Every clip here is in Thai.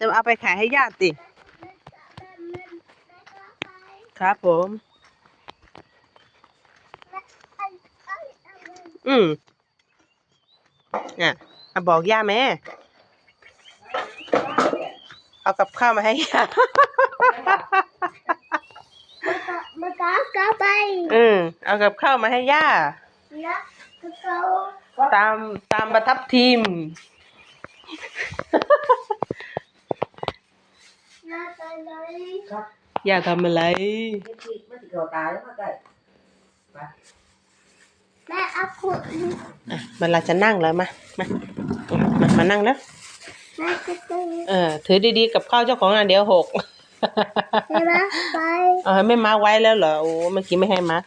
จะเอาไปขายให้ญาติครับผม อืมอะอะบอกย่าแม่ เอากับข้าวมาให้ย่ามันก็กลับไป อืมเอากับข้าวมาให้ย่าแล้วก็เขาตามตามประทับทีม แล้วก็เลยย่าทำอะไร cái thịt nó thì gò tái mà cậy แม่เอาขุดอะเวลาจะนั่งแล้วมา มามามานั่งแล้ว แม่จะเจอเออ ถือดีๆกับข้าวเจ้าของอะเดี๋ยวหก ใช่ไหมไปเออไม่มาไว้แล้วเหรอโอ้เมื่อกี้ไม่ให้มา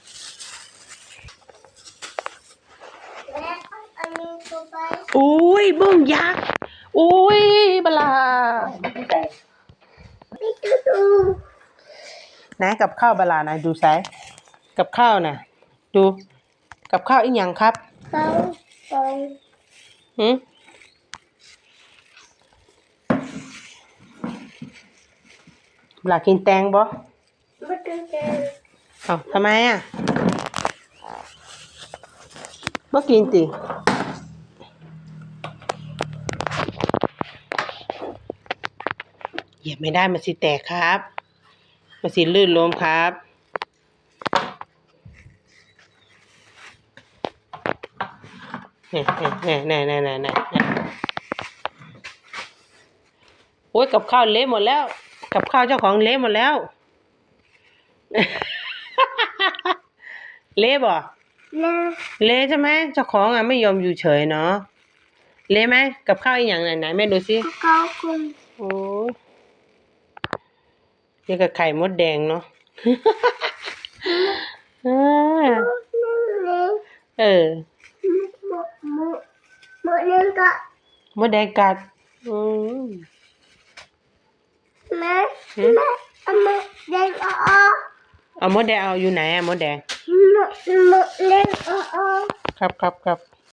แม่เอาอันนี้ตัวไปอุ้ยบึ้งยักษ์อุ้ยบลาไม่ดูดู นะกับข้าวบลานะดูไซส์กับข้าวนะดูกับข้าวอีกอย่างครับเขาไปหืมบลากินแตงบ่ไม่ดูเจอเอ้าทำไมอะเมื่อกินติ เหยียบไม่ได้มันสิแตกครับมันสิลื่นล้มครับแน่แน่แน่แน่แน่แน่โอ้ยกับข้าวเละหมดแล้ว กับข้าวเจ้าของเละหมดแล้ว เละบ่แม่เละใช่ไหมเจ้าของอะไม่ยอมอยู่เฉยเนาะเละไหมกับข้าวอีกอย่างไหนไหนแม่ดูสิเขาวคุณโอ้ ยนี่กับไข่มดแดงเนาะอ่าแม่เออหมดหมดหมดเรื่องก็มดแดงกัดอืมแม่หืมแม่เอามาเล่นอ๋อเอามดแดงเอาอยู่ไหนอะมดแดง หมดหมดเล่นอ๋อครับครับครับ